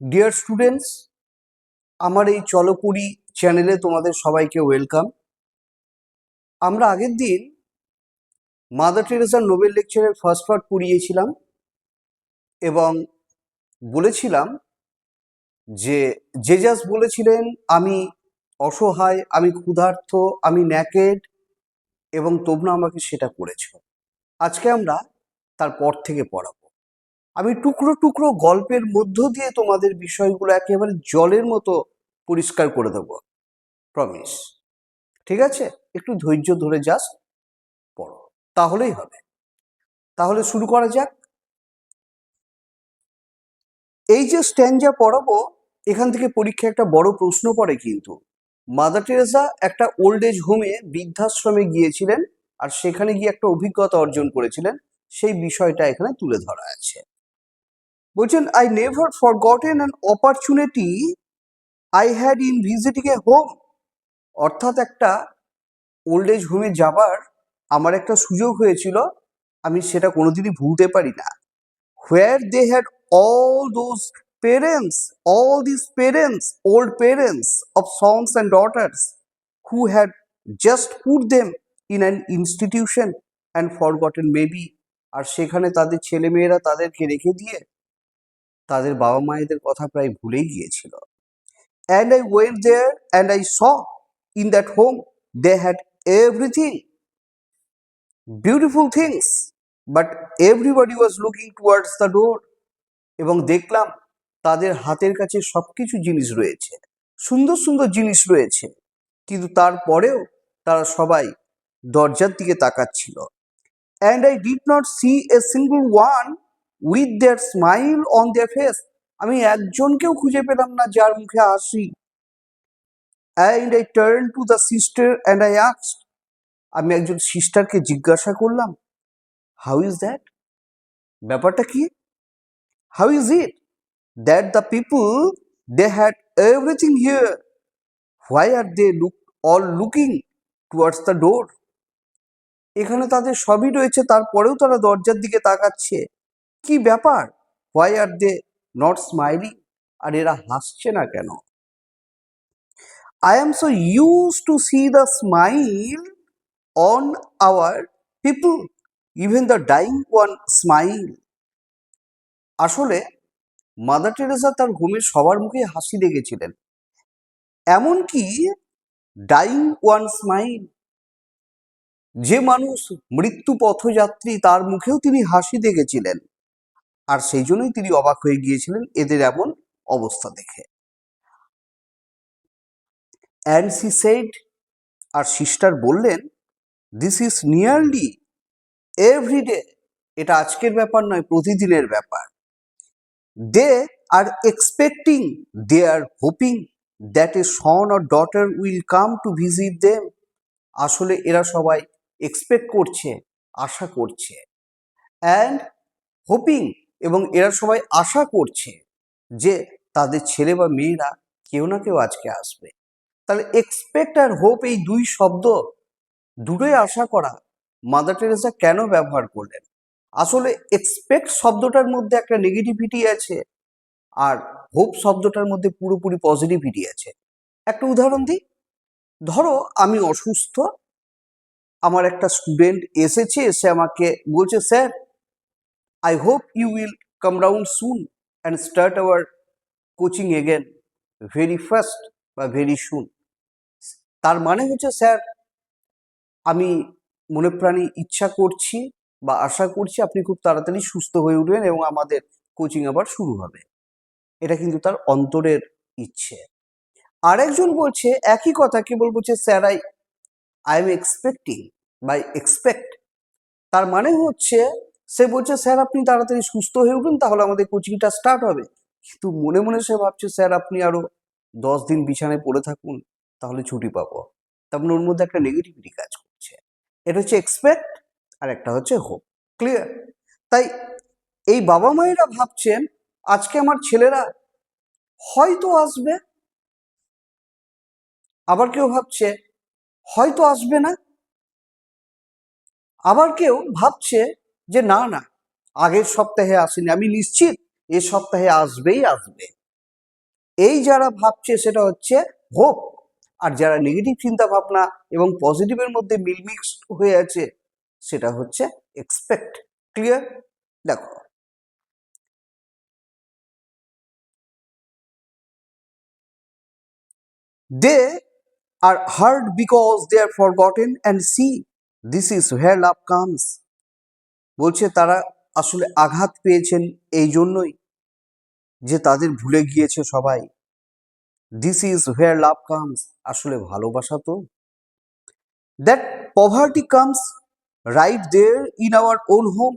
Dear students আমার এই চলপুরি চ্যানেলে তোমাদের সবাইকে ওয়েলকাম আমরা আগের দিন মাদার টেরেসার নোবেল লেকচারের ফার্স্ট পার্ট পড়িয়েছিলাম এবং বলেছিলাম যে যে জেজাস বলেছিলেন, আমি অসহায়, আমি ক্ষুধার্ত, আমি ন্যাকেড এবং তোমরা আমাকে সেটা করেছ আজকে আমরা তার পর থেকে পড়াবো। আমি টুকরো টুকরো গল্পের মধ্য দিয়ে তোমাদের বিষয়গুলো একেবারে জলের মতো পরিষ্কার করে দেবো। প্রমিস ঠিক আছে? একটু ধৈর্য ধরে যাস পড়ো। তাহলেই হবে। তাহলে শুরু করা যাক। এই যে স্ট্যান্ডা পড়াবো, এখান থেকে পরীক্ষায় একটা বড় প্রশ্ন পড়ে কিন্তু। মাদার টেরেসা একটা ওল্ড এজ হোমে বৃদ্ধাশ্রমে গিয়েছিলেন আর সেখানে গিয়ে একটা অভিজ্ঞতা অর্জন করেছিলেন। সেই বিষয়টা এখানে তুলে ধরা আছে। বলছেন I never forgotten an opportunity I had in visiting a home অর্থাৎ একটা ওল্ড এজ হোমে যাবার আমার একটা সুযোগ হয়েছিল আমি সেটা কোনোদিনই ভুলতে পারি না। Where they had all those parents, all these parents, old parents of sons and daughters who had just put them in an institution and forgotten maybe আর সেখানে তাদের ছেলেমেয়েরা তাদেরকে রেখে দিয়ে তাদের বাবা মায়েদের কথা প্রায় ভুলেই গিয়েছিল। And I went there and I saw in that home they had everything beautiful things but everybody was looking towards the door এবং দেখলাম তাদের হাতের কাছে সব কিছু জিনিস রয়েছে, সুন্দর সুন্দর জিনিস রয়েছে, কিন্তু তারপরেও তারা সবাই দরজার দিকে তাকাচ্ছিল। And I did not see a single one with their smile on their face আমি একজনকেও খুঁজে পেলাম না যার মুখে হাসি। And I turn to the sister and I আক্সড আমি একজন সিস্টারকে জিজ্ঞাসা করলাম হাউ ইজ দ্যাট ব্যাপারটা কি? How is it that the people they had everything here? Why are they look all looking towards the door? এখানে তাদের সবই রয়েছে, তারপরেও তারা দরজার দিকে তাকাচ্ছে। কি ব্যাপার? Why are they not smiling আর এরা হাসছে না কেন? I am so use to see the smile on our people even the dying one smile আসলে মাদার টেরেসা তার ঘুমের সবার মুখে হাসি দেখেছিলেন এমনকি ডাইং ওয়ান স্মাইল যে মানুষ মৃত্যু পথযাত্রী তার মুখেও তিনি হাসি দেখেছিলেন। আর সেই জন্যই তিনি অবাক হয়ে গিয়েছিলেন এদের এমন অবস্থা দেখে। অ্যান্ড সি সেড, আর সিস্টার বললেন দিস ইজ নিয়ারলি এভরিডে এটা আজকের ব্যাপার নয়, প্রতিদিনের ব্যাপার। They are expecting they are hoping that a son or daughter will come to visit them. আসলে এরা সবাই এক্সপেক্ট করছে, আশা করছে। অ্যান্ড হোপিং এবং এরা সবাই আশা করছে যে তাদের ছেলে বা মেয়েরা কেউ না কেউ আজকে আসবে। তাহলে এক্সপেক্ট আর হোপ এই দুই শব্দ দুটোই আশা করা মাদার টেরেসা কেন ব্যবহার করলেন? আসলে এক্সপেক্ট শব্দটার মধ্যে একটা নেগেটিভিটি আছে আর হোপ শব্দটার মধ্যে পুরোপুরি পজিটিভিটি আছে। একটা উদাহরণ দিই, ধরো আমি অসুস্থ, আমার একটা স্টুডেন্ট এসেছে এসে আমাকে বলছে, sir I hope you will come round soon and start our coaching again very first বা ভেরি সুন তার মানে হচ্ছে স্যার, আমি মনে প্রাণী ইচ্ছা করছি বা আশা করছি আপনি খুব তাড়াতাড়ি সুস্থ হয়ে উঠবেন এবং আমাদের কোচিং আবার শুরু হবে। এটা কিন্তু তার অন্তরের ইচ্ছে। আরেকজন বলছে, একই কথা, কেবল বলছে, sir I I am expecting by expect তার মানে হচ্ছে সে বলছে, স্যার, আপনি তাড়াতাড়ি সুস্থ হয়ে উঠুন, তাহলে আমাদের কোচিংটা স্টার্ট হবে। কিন্তু মনে মনে সে ভাবছে, স্যার, আপনি আরও দশ দিন বিছানায় পড়ে থাকুন, তাহলে ছুটি পাবো। তার মানে ওর মধ্যে একটা নেগেটিভিটি কাজ করছে। এটা হচ্ছে এক্সপেক্ট আর একটা হচ্ছে হোপ ক্লিয়ার তাই এই বাবা মায়েরা ভাবছেন, আজকে আমার ছেলেরা হয়তো আসবে। আবার কেউ ভাবছে, হয়তো আসবে না। আবার কেউ ভাবছে যে না না, আগের সপ্তাহে আসেনি, আমি নিশ্চিত এ সপ্তাহে আসবেই আসবে। এই যারা ভাবছে সেটা হচ্ছে হোপ আর যারা নেগেটিভ চিন্তা ভাবনা এবং পজিটিভের মধ্যে মিলমিক্স হয়ে আছে, সেটা হচ্ছে এক্সপেক্ট ক্লিয়ার দেখো। They are hurt because they are forgotten and see, this is where love comes. বলছে তারা আসলে আঘাত পেয়েছেন এই জন্যই যে তাদের ভুলে গিয়েছে সবাই। This is where love comes আসলে ভালোবাসা তো। That poverty comes right there in our own home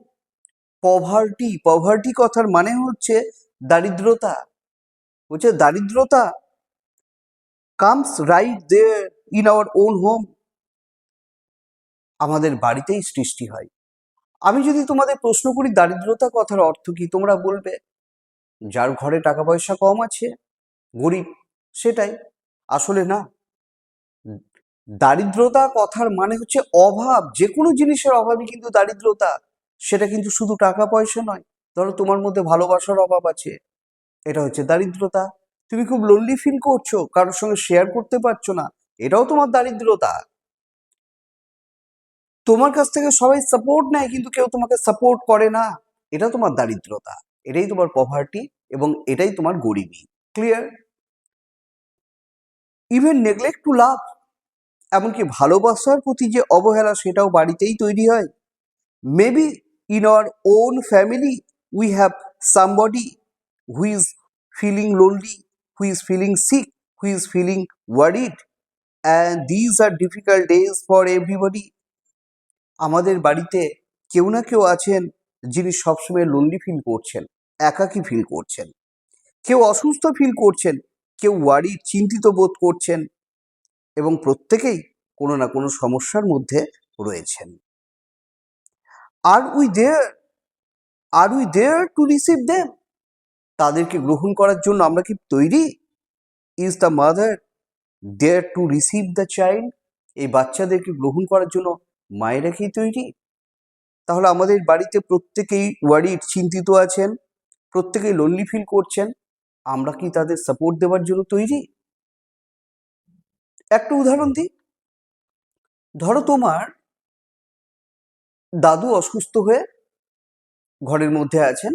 poverty poverty কথার মানে হচ্ছে দারিদ্রতা। বলছে দারিদ্রতা comes right there in our own home আমাদের বাড়িতেই সৃষ্টি হয়। আমি যদি তোমাদের প্রশ্ন করি দারিদ্রতা কথার অর্থ কি, তোমরা বলবে, যার ঘরে টাকা পয়সা কম আছে, গরিব, সেটাই। আসলে না। দারিদ্রতা কথার মানে হচ্ছে অভাব। যে কোনো জিনিসের অভাবই কিন্তু দারিদ্রতা। সেটা কিন্তু শুধু টাকা পয়সা নয়, ধরো তোমার মধ্যে ভালোবাসার অভাব আছে। এটা হচ্ছে দারিদ্রতা। তুমি খুব লোনলি ফিল করছ, কারোর সঙ্গে শেয়ার করতে পারছ না। এটাও তোমার দারিদ্রতা। তোমার কাছ থেকে সবাই সাপোর্ট নেয়, কিন্তু কেউ তোমাকে সাপোর্ট করে না। এটা তোমার দারিদ্রতা। এটাই তোমার পভার্টি এবং এটাই তোমার গরিবী। Clear even neglect to love এমনকি ভালোবাসার প্রতি যে অবহেলা, সেটাও বাড়িতেই তৈরি হয়। Maybe in our own family we have somebody who is feeling lonely who is feeling sick who is feeling worried and these are difficult days for everybody আমাদের বাড়িতে কেউ না কেউ আছেন যিনি সবসময় লোনলি ফিল করছেন, একাকী ফিল করছেন। কেউ অসুস্থ ফিল করছেন, কেউ ওয়ারি চিন্তিত বোধ করছেন এবং প্রত্যেকেই কোনো না কোনো সমস্যার মধ্যে রয়েছেন। Are we there are we there to receive them তাদেরকে গ্রহণ করার জন্য আমরা কি তৈরি? Is the mother there to receive the child এই বাচ্চাদেরকে গ্রহণ করার জন্য মায়েরা কি তৈরি? তাহলে আমাদের বাড়িতে প্রত্যেকেই ওয়ারিড চিন্তিত আছেন, প্রত্যেকেই লোনলি ফিল করছেন, আমরা কি তাদের সাপোর্ট দেওয়ার জন্য তৈরি? একটা উদাহরণ দিই। ধরো তোমার দাদু অসুস্থ হয়ে ঘরের মধ্যে আছেন।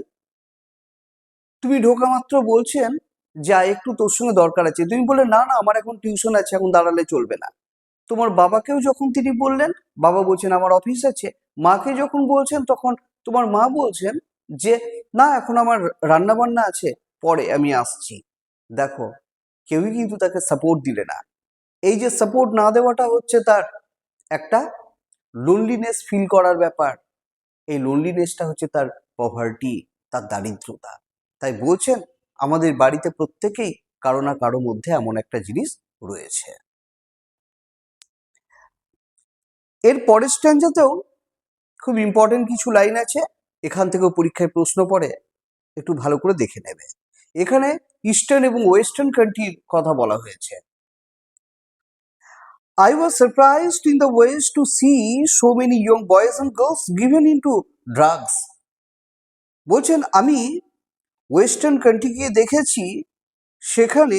তুমি ঢোকা মাত্র বলছেন, যা, একটু তোর সঙ্গে দরকার আছে। তুমি বললে, না না, আমার এখন টিউশন আছে, এখন দাঁড়ালে চলবে না। তোমার বাবাকেও যখন তিনি বললেন, বাবা বলছেন, আমার অফিস আছে। মাকে যখন বলছেন, তখন তোমার মা বলছেন যে, না, এখন আমার রান্না বান্না আছে, পরে আমি আসছি। দেখো, কেউই কিন্তু তাকে সাপোর্ট দিলে না। এই যে সাপোর্ট না দেওয়াটা হচ্ছে তার একটা লোনলিনেস ফিল করার ব্যাপার। এই লোনলিনেসটা হচ্ছে তার পভার্টি তার দারিদ্রতা। তাই বলছেন, আমাদের বাড়িতে প্রত্যেকেই কারও না কারও মধ্যে এমন একটা জিনিস রয়েছে। এর পরের স্ট্যান্ডাতেও খুব ইম্পর্টেন্ট কিছু লাইন আছে। এখান থেকেও পরীক্ষায় প্রশ্ন পড়ে, একটু ভালো করে দেখে নেবে। এখানে ইস্টার্ন এবং ওয়েস্টার্ন কান্ট্রির কথা বলা হয়েছে। I was surprised in the West to see so many young boys and girls given into drugs. বলছেন, আমি ওয়েস্টার্ন কান্ট্রি গিয়ে দেখেছি, সেখানে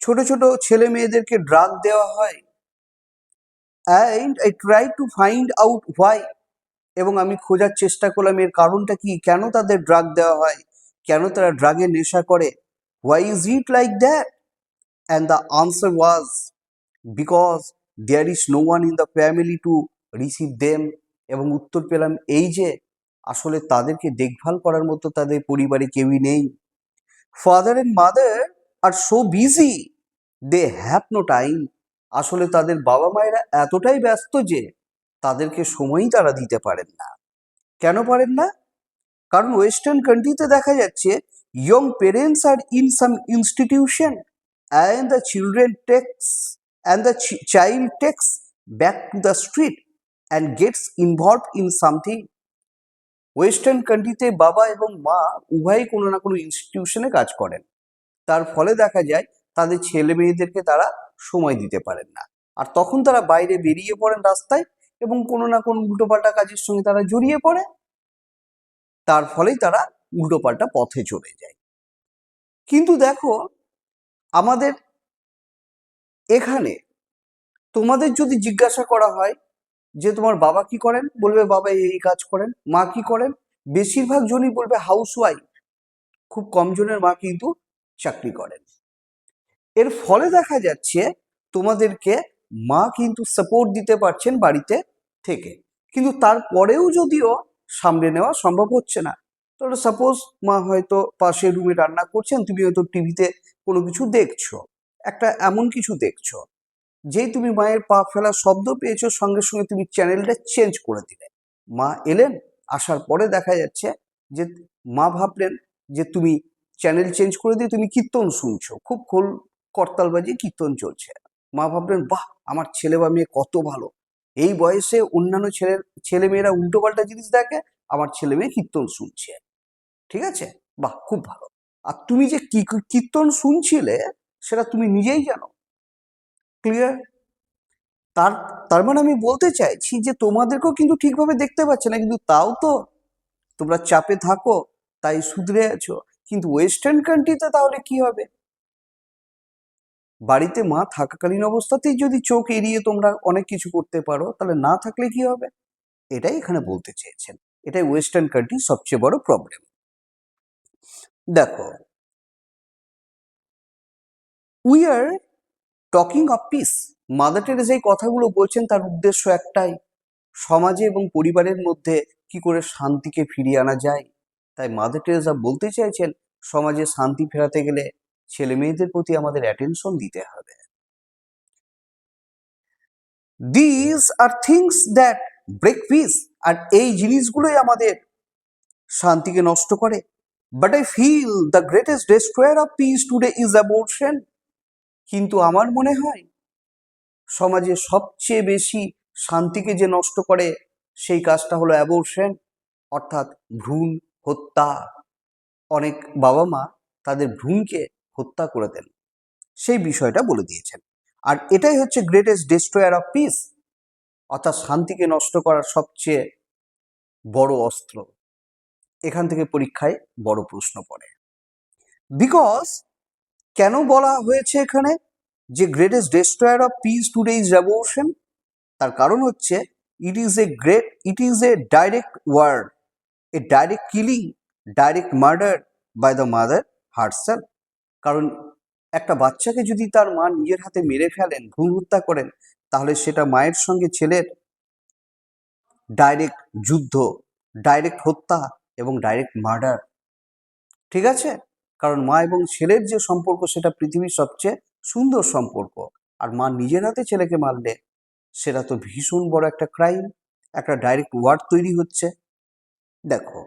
ছোট ছোট ছেলে মেয়েদেরকে ড্রাগ দেওয়া হয়। And I try to find out why এবং আমি খোঁজার চেষ্টা করলাম, এর কারণটা কি? কেন তাদের ড্রাগ দেওয়া হয়? কেন তারা ড্রাগের নেশা করে? Why is it like that and the answer was because there is no one in the family to receive them এবং উত্তর পেলাম এই যে, আসলে তাদেরকে দেখভাল করার মতো তাদের পরিবারে কেউই নেই। Father and mother are so busy they have no time আসলে তাদের বাবা মায়েরা এতটাই ব্যস্ত যে তাদেরকে সময়ই তারা দিতে পারেন না। কেন পারেন না? কারণ ওয়েস্টার্ন কান্ট্রিতে দেখা যাচ্ছে young parents are in some institution and the children takes and the child takes back to the street and gets involve in something western কান্ট্রিতে বাবা এবং মা উভয়ই কোনো না কোনো ইনস্টিটিউশনে কাজ করেন। তার ফলে দেখা যায় তাদের ছেলে মেয়েদেরকে তারা সময় দিতে পারেন না। আর তখন তারা বাইরে বেরিয়ে পড়েন রাস্তায় এবং কোনো না কোনো উল্টোপাল্টা কাজের সঙ্গে তারা জড়িয়ে পড়ে। তার ফলেই তারা উল্টোপাল্টা পথে চলে যায়। কিন্তু দেখো, আমাদের এখানে তোমাদের যদি জিজ্ঞাসা করা হয় যে তোমার বাবা কি করেন? বলবে, বাবা এই কাজ করেন, মা কি করেন? বেশিরভাগ জনই বলবে হাউস ওয়াইফ খুব কম জনের মা কিন্তু চাকরি করেন। এর ফলে দেখা যাচ্ছে তোমাদেরকে মা কিন্তু সাপোর্ট দিতে পারছেন বাড়িতে থেকে। কিন্তু তারপরেও যদিও সামলে নেওয়া সম্ভব হচ্ছে না। তাহলে সাপোজ মা হয়তো পাশে রুমে রান্না করছেন, তুমি হয়তো টিভিতে কোনো কিছু দেখছ, একটা এমন কিছু দেখছ, যেই তুমি মায়ের পা ফেলা শব্দ পেয়েছ, সঙ্গে সঙ্গে তুমি চ্যানেলটা চেঞ্জ করে দিলে। মা এলেন, আসার পরে দেখা যাচ্ছে যে মা ভাবলেন যে তুমি চ্যানেল চেঞ্জ করে দিয়ে তুমি কীর্তন শুনছো, খুব খোল করতাল বাজিয়ে কীর্তন চলছে। মা ভাবলেন, বাহ, আমার ছেলে বা মেয়ে কত ভালো। এই বয়সে অন্যান্য ছেলে ছেলে মেয়েরা উল্টো পাল্টা জিনিস দেখে, আমার ছেলে মেয়ে কীর্তন শুনছে। ঠিক আছে? বাহ, খুব ভালো। আর তুমি যে কীর্তন শুনছিলে, সেটা তুমি নিজেই জানো। ক্লিয়ার তার তার মানে আমি বলতে চাইছি যে তোমাদেরকেও কিন্তু ঠিকভাবে দেখতে পাচ্ছে না, কিন্তু তাও তো তোমরা চাপে থাকো, তাই শুধরে আছো। কিন্তু ওয়েস্টার্ন কান্ট্রিতে তাহলে কি হবে? বাড়িতে মা থাকাকালীন অবস্থাতেই যদি চোখ এড়িয়ে তোমরা অনেক কিছু করতে পারো, তাহলে না থাকলে কি হবে? এটাই এখানে বলতে চেয়েছেন। এটাই ওয়েস্টার্ন কান্ট্রির সবচেয়ে বড় প্রবলেম। দেখো we are talking of peace Mother Teresa এই কথাগুলো বলছেন, তার উদ্দেশ্য একটাই। সমাজে এবং পরিবারের মধ্যে কি করে শান্তিকে ফিরিয়ে আনা যায়? তাই মাদার টেরেসা বলতে চাইছেন সমাজে শান্তি ফেরাতে গেলে ছেলে মেয়েদের প্রতি আমাদের অ্যাটেনশন দিতে হবে। This are things that break peace আর এই জিনিসগুলোই আমাদের শান্তিকে নষ্ট করে। But I feel the greatest destroyer of peace today is abortion কিন্তু আমার মনে হয় সমাজে সবচেয়ে বেশি শান্তিকে যে নষ্ট করে সেই কাজটা হলো অ্যাবোর্শন অর্থাৎ ভ্রূণ হত্যা। অনেক বাবা মা তাদের ভ্রূণকে হত্যা করে দেন। সেই বিষয়টা বলে দিয়েছেন। আর এটাই হচ্ছে গ্রেটেস্ট ডেস্ট্রয়ার অফ পিস অর্থাৎ শান্তিকে নষ্ট করার সবচেয়ে বড় অস্ত্র। এখান থেকে পরীক্ষায় বড় প্রশ্ন পড়ে। বিকজ কেন বলা হয়েছে এখানে যে greatest destroyer of peace today is revolution তার কারণ হচ্ছে it is a great it is a direct word a direct killing direct murder by the mother herself কারণ একটা বাচ্চাকে যদি তার মা নিজের হাতে মেরে ফেলেন ভ্রূণ হত্যা করেন, তাহলে সেটা মায়ের সঙ্গে ছেলের ডাইরেক্ট যুদ্ধ ডাইরেক্ট হত্যা এবং ডাইরেক্ট মার্ডার ঠিক আছে? কারণ মা এবং ছেলের যে সম্পর্ক, সেটা পৃথিবীর সবচেয়ে সুন্দর সম্পর্ক। আর মা নিজের হাতে ছেলেকে মারলে, সেটা তো ভীষণ বড় একটা ক্রাইম একটা ডাইরেক্ট ওয়ার্ড তৈরি হচ্ছে। দেখো।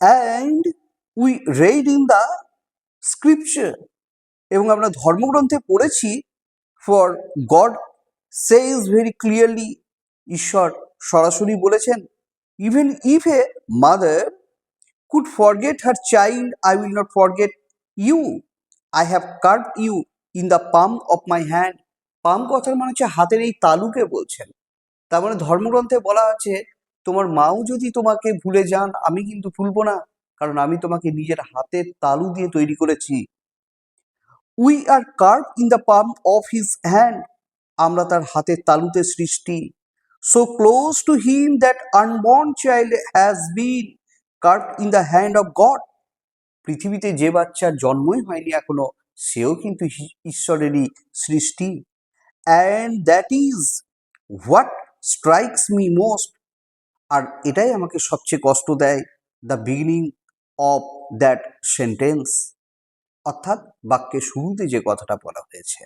And we read in the scripture এবং আমরা ধর্মগ্রন্থে পড়েছি for God says very clearly ঈশ্বর সরাসরি বলেছেন even if a mother could forget her child I will not forget you I have carve you in the palm of my hand palm কথার মানে হচ্ছে হাতের এই তালুকে বলছেন। তার মানে ধর্মগ্রন্থে বলা আছে, তোমার মাও যদি তোমাকে ভুলে যান, আমি কিন্তু ভুলবো না। কারণ আমি তোমাকে নিজের হাতের তালু দিয়ে তৈরি করেছি। We are carve in the pump of his hand আমরা তার হাতের তালুতে সৃষ্টি। So close to him that unborn child has been carve in the hand of God পৃথিবীতে যে বাচ্চার জন্মই হয়নি এখনও, সেও কিন্তু ঈশ্বরেরই সৃষ্টি। And that is what strikes me most আর এটাই আমাকে সবচেয়ে কষ্ট দেয়। The beginning of that sentence অর্থাৎ বাক্যের শুরুতে যে কথাটা বলা হয়েছে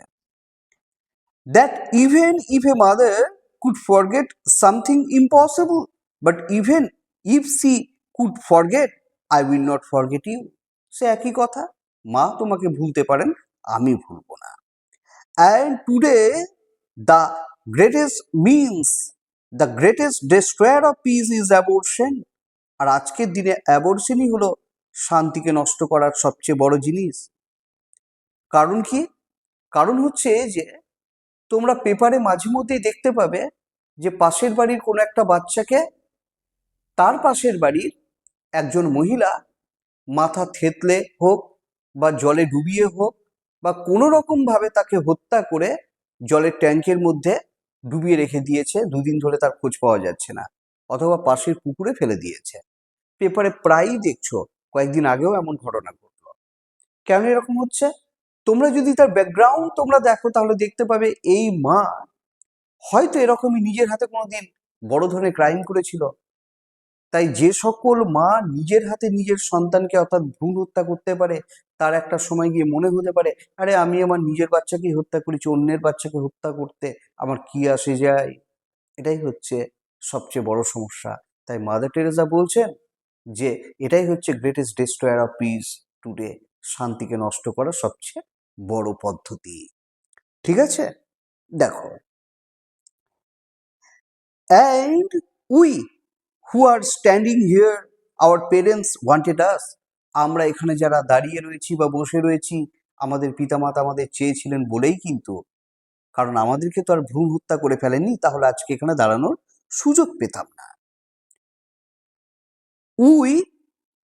that even if a mother could forget something impossible but even if she could forget I will not forget you সে একই কথা, মা তোমাকে ভুলতে পারেন, আমি ভুলবো না। And today the greatest means the greatest destroyer of peace is abortion আর আজকের দিনে অ্যাবোর্শনই হলো শান্তিকে নষ্ট করার সবচেয়ে বড় জিনিস। কারণ কি? কারণ হচ্ছে যে, তোমরা পেপারে মাঝে মধ্যেই দেখতে পাবে যে, পাশের বাড়ির কোনো একটা বাচ্চাকে তার পাশের বাড়ির একজন মহিলা মাথা থেতলে হোক বা জলে ডুবিয়ে হোক বা কোনো রকমভাবে তাকে হত্যা করে জলের ট্যাঙ্কের মধ্যে ডুবিয়ে রেখে দিয়েছে, দুদিন ধরে তার খোঁজ পাওয়া যাচ্ছে না অথবা পাশের পুকুরে ফেলে দিয়েছে। পেপারে প্রায়ই দেখছ কয়েকদিন আগেও এমন ঘটনা ঘটলো। কেন এরকম হচ্ছে? তোমরা যদি তার ব্যাকগ্রাউন্ড তোমরা দেখো, তাহলে দেখতে পাবে এই মা হয়তো এরকমই নিজের হাতে কোনোদিন বড় ধরনের ক্রাইম করেছিল। তাই যে সকল মা নিজের হাতে নিজের সন্তানকে অর্থাৎ ভ্রূণ হত্যা করতে পারে, তার একটা সময় গিয়ে মনে হতে পারে, আরে, আমি আমার নিজের বাচ্চাকে হত্যা করেছি, অন্যের বাচ্চাকে হত্যা করতে আমার কি আসে যায়? এটাই হচ্ছে সবচেয়ে বড় সমস্যা। তাই মাদার টেরেসা বলছেন যে এটাই হচ্ছে greatest destroyer of peace today শান্তিকে নষ্ট করার সবচেয়ে বড় পদ্ধতি। ঠিক আছে? দেখো। And we who are standing here our parents wanted us আমরা এখানে যারা দাঁড়িয়ে রয়েছি বা বসে রয়েছি, আমাদের পিতামাতা আমাদের চেয়েছিলেন বলেই কিন্তু, কারণ আমাদেরকে তো আর ভ্রূণ হত্যা করে ফেলেনি তাহলে আজকে এখানে দাঁড়ানোর সুযোগ পেতাম না। We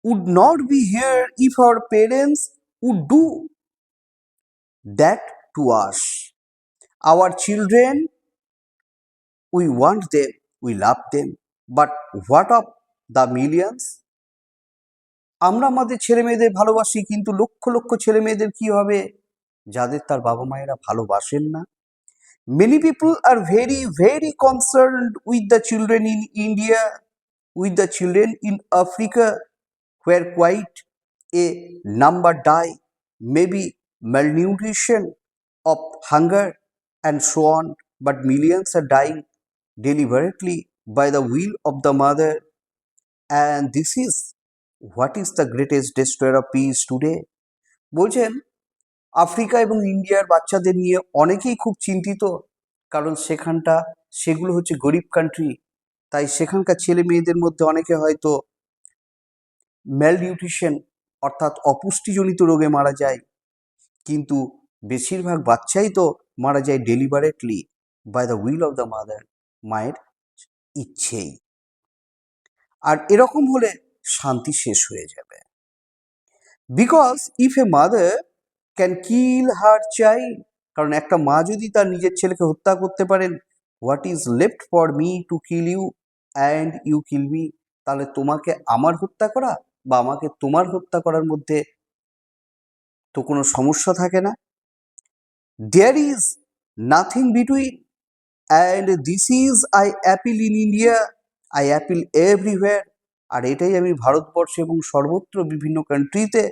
would not be here if our parents would do that to us our children we want them we love them but what of the millions আমরা আমাদের ছেলে মেয়েদের ভালোবাসি, কিন্তু লক্ষ লক্ষ ছেলে মেয়েদের কি হবে? যাদের তার বাবা মায়েরা ভালোবাসেন না। Many people are very very concerned with the children in India with the children in Africa where quite a number die maybe malnutrition of hunger and so on but millions are dying deliberately by the will of the mother and this is what is the greatest destroyer of peace today বলছেন Africa এবং ইন্ডিয়ার বাচ্চাদের নিয়ে অনেকেই খুব চিন্তিত কারণ সেখানটা সেগুলো হচ্ছে গরিব কান্ট্রি তাই সেখানকার ছেলে মেয়েদের মধ্যে অনেকে হয়তো ম্যালনিউট্রিশন অর্থাৎ অপুষ্টিজনিত রোগে মারা যায়। কিন্তু বেশিরভাগ বাচ্চাই তো মারা যায় deliberately by the will of the mother মায়ের ইচ্ছেই। আর এরকম হলে শান্তি শেষ হয়ে যাবে। Because if a mother can kill her child কারণ একটা মা যদি তার নিজের ছেলেকে হত্যা করতে পারেন what is left for me to kill you and you kill me তাহলে তোমাকে আমার হত্যা করা বা আমাকে তোমার হত্যা করার মধ্যে তো কোনো সমস্যা থাকে না। There is nothing between and this is I appeal in India I appeal everywhere আর এটাই আমি ভারতবর্ষে এবং সর্বত্র বিভিন্ন কান্ট্রিতে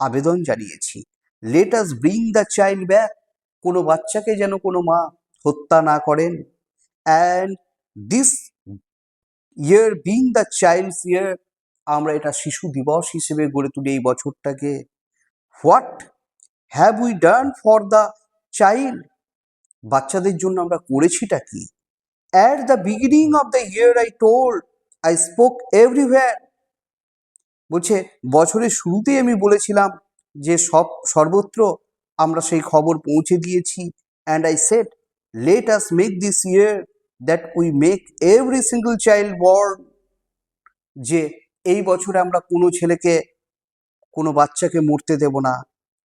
আবেদন জানিয়েছি। Let us bring the child back কোনো বাচ্চাকে যেন কোনো মা হত্যা না করেন। And this year being the child's year আমরা এটা শিশু দিবস হিসেবে গড়ে তুলি এই বছরটাকে। What have we done for the child বাচ্চাদের জন্য আমরা করেছিটা কি? At the beginning of the year I told I spoke everywhere বলছে, বছরের শুরুতেই আমি বলেছিলাম যে সব, সর্বত্র আমরা সেই খবর পৌঁছে দিয়েছি। And I set let us make this year that we make every single child born যে এই বছরে আমরা কোনো ছেলেকে, কোনো বাচ্চাকে মরতে দেব না।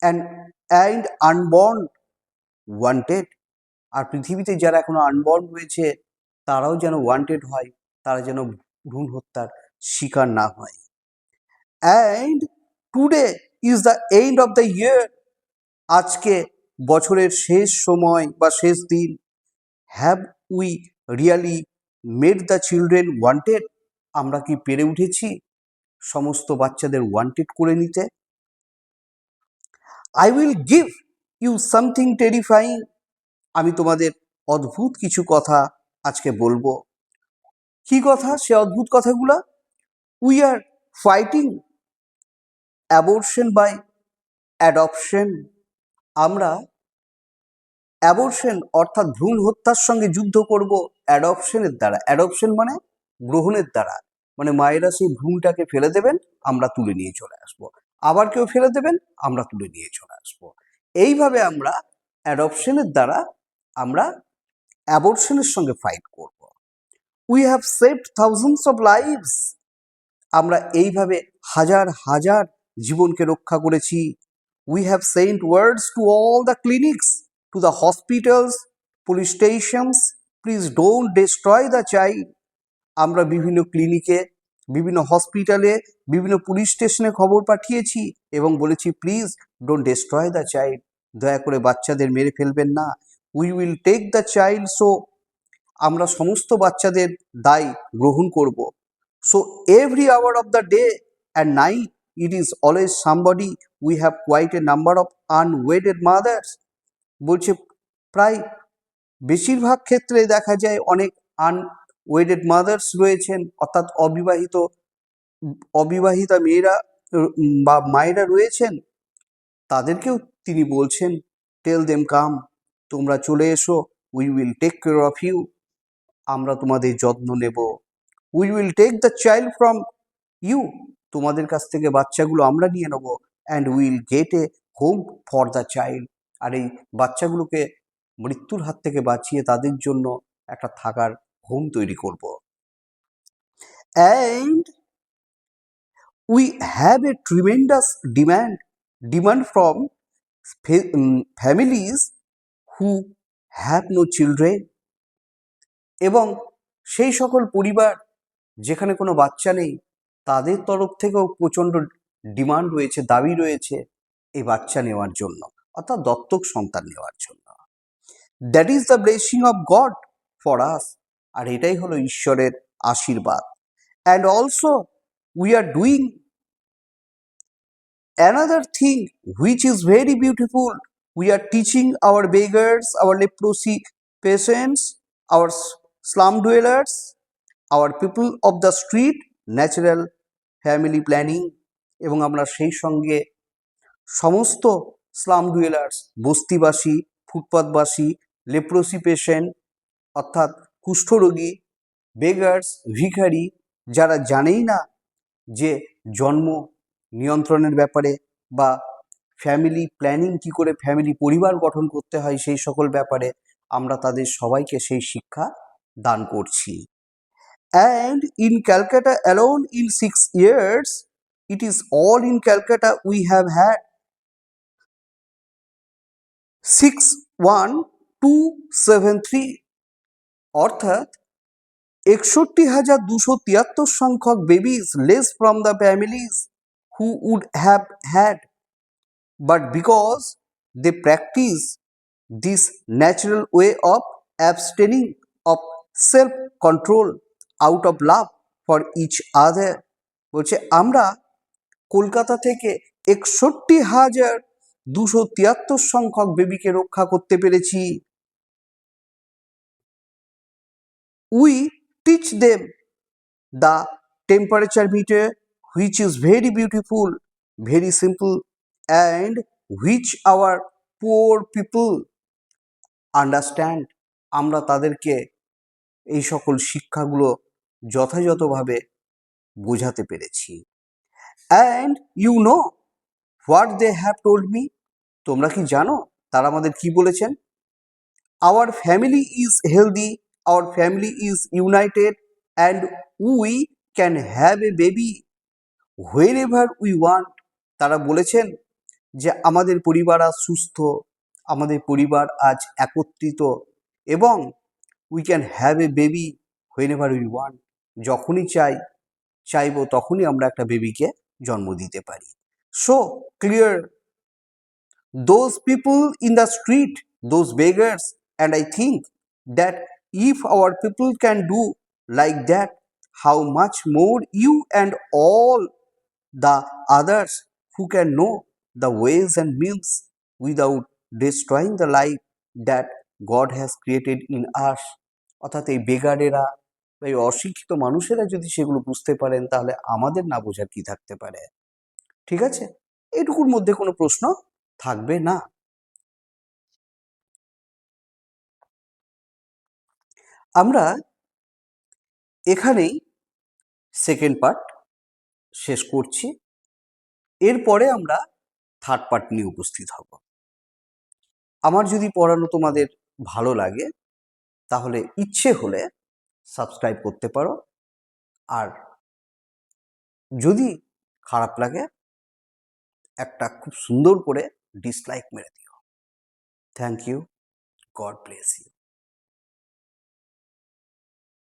অ্যান্ড অ্যান্ড আনবর্ন ওয়ান্টেড আর পৃথিবীতে যারা এখনও আনবর্ন রয়েছে, তারাও যেন ওয়ান্টেড হয়, তারা যেন ভ্রূণ হত্যার শিকার না হয়। And today is the end of the year আজকে বছরের শেষ সময় বা শেষ দিন। Have we really made the children wanted আমরা কি পেরে উঠেছি? সমস্ত বাচ্চাদের ওয়ান্টেড করে নিতে। I will give you something terrifying আমি তোমাদের অদ্ভুত কিছু কথা আজকে বলব। কি কথা? সে অদ্ভুত কথাগুলা? We are fighting abortion by adoption আমরা অ্যাবর্শন অর্থাৎ ভ্রূণ হত্যার সঙ্গে যুদ্ধ করব অ্যাডপশনের দ্বারা। অ্যাডপশন মানে গ্রহণের দ্বারা। মানে মায়েরা সেই ভ্রূণটাকে ফেলে দেবেন, আমরা তুলে নিয়ে চলে আসব। আবার কেউ ফেলে দেবেন, আমরা তুলে নিয়ে চলে আসব। এইভাবে আমরা অ্যাডপশনের দ্বারা আমরা অ্যাবর্শনের সঙ্গে ফাইট করব। We have saved thousands of lives আমরা এইভাবে হাজার হাজার জীবনকে রক্ষা করেছি। We have sent words to all the clinics to the hospitals police stations please don't destroy the child আমরা বিভিন্ন ক্লিনিকে বিভিন্ন হসপিটালে বিভিন্ন পুলিশ স্টেশনে খবর পাঠিয়েছি এবং বলেছি please don't destroy the child দয়া করে বাচ্চাদের মেরে ফেলবেন না। We will take the child so আমরা সমস্ত বাচ্চাদের দায় গ্রহণ করব। So every hour of the day and night it is always somebody we have quite a number of unwedded mothers বলছে, প্রায় বেশিরভাগ ক্ষেত্রে দেখা যায় অনেক আনওয়েডেড মাদার্স রয়েছেন, অর্থাৎ অবিবাহিত, অবিবাহিতা মেয়েরা, বা মায়েরা রয়েছেন। তাদেরকেও তিনি বলছেন টেল দেম কাম তোমরা চলে এসো we will take care of you আমরা তোমাদের যত্ন নেব। We will take the child from you তোমাদের কাছ থেকে বাচ্চাগুলো আমরা নিয়ে নেব and will get a home for the child আর এই বাচ্চাগুলোকে মৃত্যুর হাত থেকে বাঁচিয়ে তাদের জন্য একটা থাকার হোম তৈরি করব। And we have a tremendous demand demand from families who have no children এবং সেই সকল পরিবার যেখানে কোনো বাচ্চা নেই তাদের তরফ থেকেও প্রচণ্ড ডিমান্ড রয়েছে, দাবি রয়েছে এই বাচ্চা নেওয়ার জন্য, অর্থাৎ দত্তক সন্তান নেওয়ার জন্য। That is the blessing of God for us আর এটাই হলো ঈশ্বরের আশীর্বাদ। And also we are doing another thing which is very beautiful we are teaching our beggars our leprosy patients our slum dwellers our people of the street natural family planning এবং আমরা সেই সঙ্গে সমস্ত slum dwellers বস্তিবাসী, ফুটপাতবাসী leprosy patient অর্থাৎ কুষ্ঠরোগী beggars ভিখারি যারা জানেই না যে জন্ম নিয়ন্ত্রণের ব্যাপারে বা ফ্যামিলি প্ল্যানিং কি করে ফ্যামিলি পরিবার গঠন করতে হয় সেই সকল ব্যাপারে আমরা তাদের সবাইকে সেই শিক্ষা দান করছি। In six years it is all in Calcutta we have had six one two seven three অর্থাৎ একষট্টি হাজার দুশো তিয়াত্তর সংখ্যক babies less from the families who would have had, but because they practice this natural way of abstaining of self control out of love for each other বলছে, আমরা কলকাতা থেকে একষট্টি হাজার দুশো তিয়াত্তর সংখ্যক বেবিকে রক্ষা করতে পেরেছি। We teach them the temperature method which is very beautiful very simple and which our poor people understand আমরা তাদেরকে এই সকল শিক্ষাগুলো যথাযথভাবে বোঝাতে পেরেছি। And you know what they have told me তোমরা কি জানো তারা আমাদের কি বলেছেন? Our family is healthy, our family is united, and we can have a baby whenever we want তারা বলেছেন যে আমাদের পরিবার আজ সুস্থ, আমাদের পরিবার আজ একত্রিত, এবং we can have a baby whenever we want যখনই চাই, চাইব তখনই আমরা একটা বেবিকে জন্ম দিতে পারি। So clear those people in the street those beggars and I think that if our people can do like that how much more you and all the others who can know the ways and means without destroying the life that God has created in us অর্থাৎ এই বেগারেরা এই অশিক্ষিত মানুষেরা যদি সেগুলো বুঝতে পারেন, তাহলে আমাদের না বোঝার কি থাকতে পারে? ঠিক আছে? এটুকুর মধ্যে কোনো প্রশ্ন থাকবে না। আমরা এখানেই সেকেন্ড পার্ট শেষ করছি। এরপরে আমরা থার্ড পার্ট নিয়ে উপস্থিত হব। আমার যদি পড়ানো তোমাদের ভালো লাগে, তাহলে ইচ্ছে হলে সাবস্ক্রাইব করতে পারো। আর যদি খারাপ লাগে, একটা খুব সুন্দর করে ডিসলাইক মেরে দিও। Thank you God bless you